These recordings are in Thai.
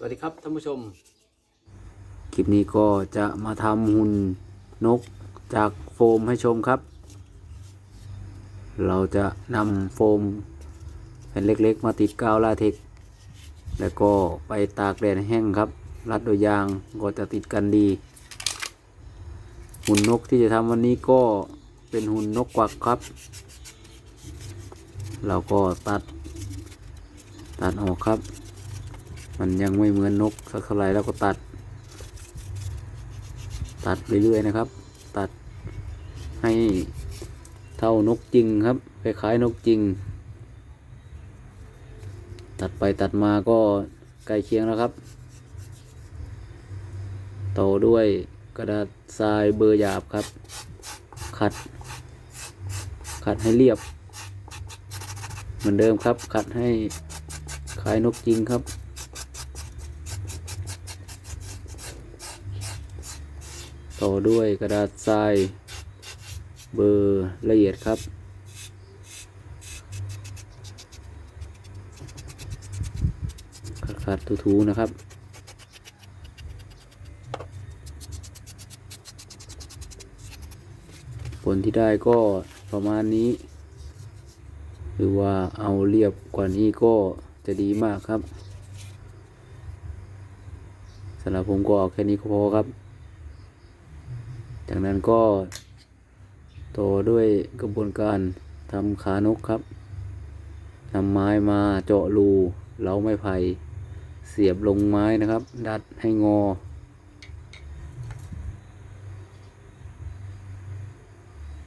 สวัสดีครับท่านผู้ชม คลิปนี้ก็จะมาทำหุ่นนกจากโฟมให้ชมครับ เราจะนำโฟมแผ่นเล็กๆ มาติดกาวลาเทกแล้วก็ไปตากแดดแห้งครับ รัดโดยยางก็จะติดกันดี หุ่นนกที่จะทำวันนี้ก็เป็นหุ่นนกกวักครับ เราก็ตัดตัดออกครับ มันยังไม่เหมือนนกสักเท่าไหร่แล้วก็ตัด ตัดเรื่อยๆนะครับ ตัดให้เท่านกจริงครับคล้ายๆนกจริง ตัดไปตัดมาก็ใกล้เคียงแล้วครับต่อด้วยกระดาษทรายเบอร์หยาบครับ ขัด ขัดให้เรียบ เหมือนเดิมครับ ขัดให้คล้ายนกจริงครับ ต่อด้วยกระดาษทรายเบอร์ละเอียดครับ ขัดๆถูๆนะครับผลที่ได้ก็ประมาณนี้ หรือว่าเอาเรียบกว่านี้ก็จะดีมากครับสำหรับผมก็เอาแค่นี้ก็พอครับ จากนั้นก็ต่อด้วยกระบวนการทำขานกครับนำไม้มาเจาะรูเล้าไม้ไผ่เสียบลงไม้นะครับ ดัดให้งอ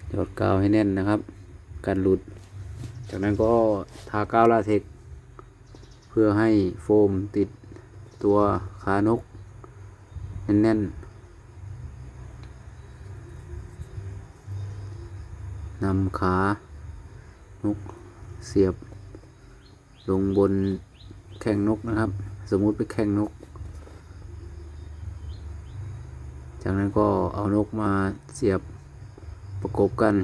หยอดกาวให้แน่นนะครับ กันหลุด จากนั้นก็ทากาวลาเทกเพื่อให้โฟมติดตัวขานก แน่นๆ นำขานกเสียบ ลงบนแข้งนกนะครับ สมมุติเป็นแข้งนก จากนั้นก็เอานกมาเสียบประกบกัน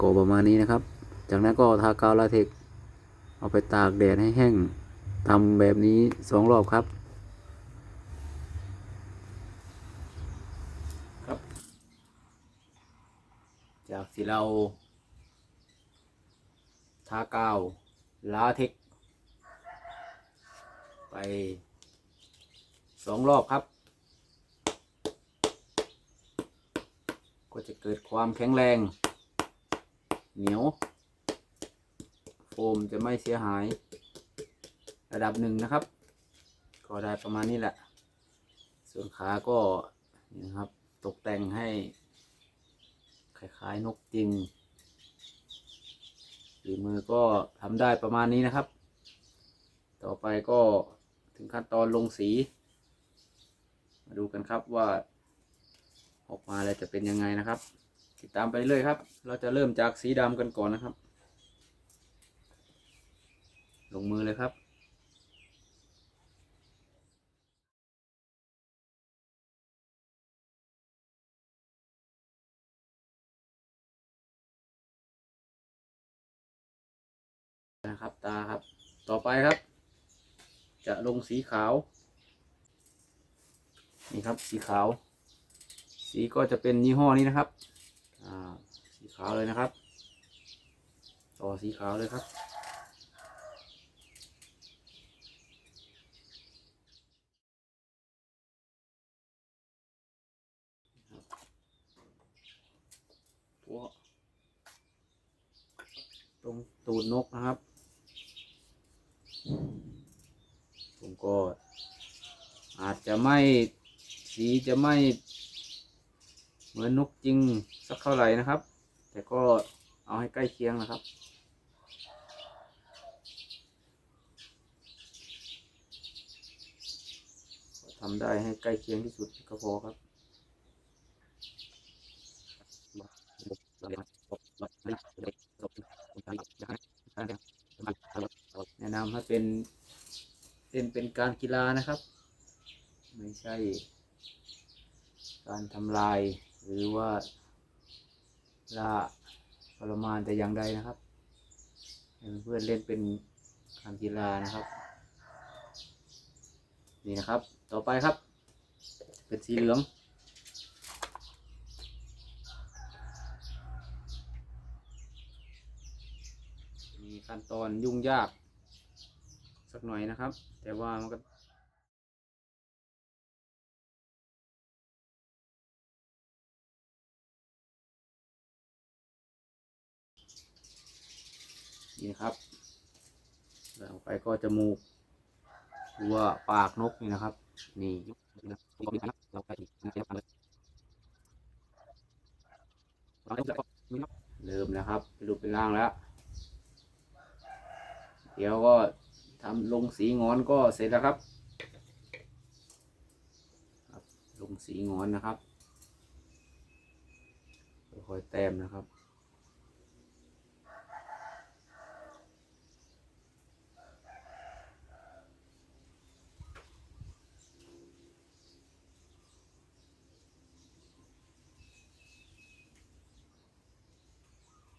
ก็ประมาณนี้นะครับ จากนั้นก็ทากาวลาเทกซ์เอาไปตากแดดให้แห้งทำแบบนี้สองรอบครับ จาก ที่เราทากาวลาเทกซ์ไปสองรอบครับ ก็จะเกิดความแข็งแรง เหนียว โฟมจะไม่เสียหาย ระดับหนึ่งนะครับ ก็ได้ประมาณนี้แหละ ส่วนขาก็นี่นะครับ ตกแต่งให้ คล้ายๆนกจริงฝีมือก็ทำได้ประมาณนี้นะครับ ต่อไปก็ถึงขั้นตอนลงสี มาดูกันครับว่า ออกมาแล้วจะเป็นยังไงนะครับ ติดตามไปเรื่อยครับ เราจะเริ่มจากสีดำกันก่อนนะครับ ลงมือเลยครับ นะครับตาครับ ต่อไปครับ จะลงสีขาว นี่ครับสีขาว สีก็จะเป็นยี่ห้อนี้นะครับสีขาวเลยนะครับ ต่อสีขาวเลยครับตรงตูดนกนะครับ ผมก็อาจจะไม่สีจะไม่เหมือนนกจริงสักเท่าไหร่นะครับ แต่ก็เอาให้ใกล้เคียงนะครับ ทำได้ให้ใกล้เคียงที่สุดก็พอครับ นำให้เป็นเล่นเป็นการกีฬานะครับ ไม่ใช่ การทำลายหรือว่าล่าทรมานแต่อย่างใดนะครับเพื่อนเล่นเป็นการกีฬานะครับ นี่นะครับ ต่อไปครับ เป็นสีเหลืองมีขั้นตอนยุ่งยาก สักหน่อยนะครับ แต่ว่ามันก็นี่ครับแล้วไปก็จมูกหรือว่าปากนกนี่นะครับ นี่ยุบเราไปอีกนะครับเริ่มนะครับเป็นรูปเป็นร่างแล้ว เดี๋ยวก็ ทำลงสีงอนก็เสร็จแล้วครับ ลงสีงอนนะครับค่อยแต้มนะครับ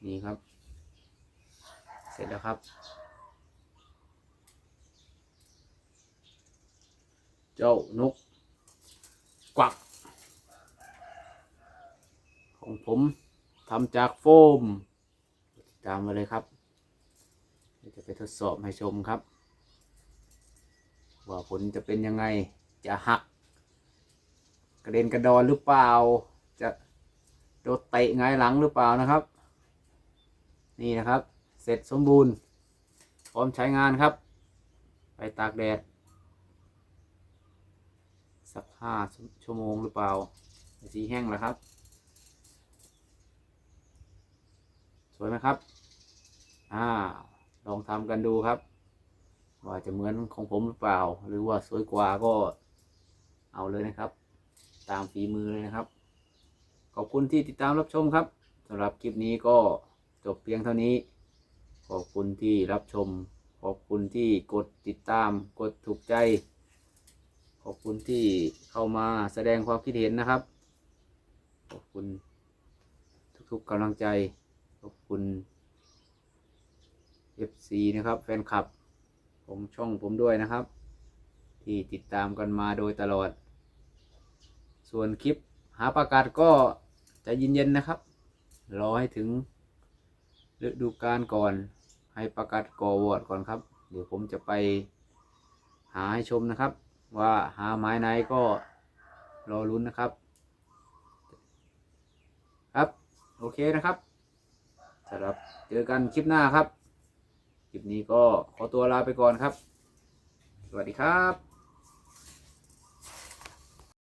นี่ครับ เสร็จแล้วครับ จ้านก กวัก ของผมทำจากโฟม ตามมาเลยครับ จะไปทดสอบให้ชมครับ ว่าผลจะเป็นยังไงจะหัก กระเด็นกระดอนหรือเปล่า จะโดนเตะไงายหลังหรือเปล่านะครับ นี่นะครับ เสร็จสมบูรณ์ พร้อมใช้งานครับ ไปตากแดด สักห้าชั่วโมงหรือเปล่า สีแห้งแล้วครับ สวยไหมครับ อ่า ลองทำกันดูครับ ว่าจะเหมือนของผมหรือเปล่า หรือว่าสวยกว่าก็เอาเลยนะครับ ตามฝีมือเลยนะครับ ขอบคุณที่ติดตามรับชมครับสำหรับคลิปนี้ก็จบเพียงเท่านี้ ขอบคุณที่รับชม ขอบคุณที่กดติดตาม กดถูกใจ ขอบคุณที่เข้ามาแสดงความคิดเห็นนะครับ ขอบคุณทุกๆกำลังใจ ขอบคุณ FC นะครับ แฟนคลับของช่องผมด้วยนะครับ ที่ติดตามกันมาโดยตลอด ส่วนคลิปหาประกาศก็จะเย็นๆนะครับ รอให้ถึงฤดูกาลก่อน ให้ประกาศกอวอดก่อนครับ เดี๋ยวผมจะไปหาให้ชมนะครับ ว่าหาไม้ไหนก็รอลุ้นนะครับ ครับ โอเคนะครับสำหรับเจอกันคลิปหน้าครับ คลิปนี้ก็ขอตัวลาไปก่อนครับ สวัสดีครับ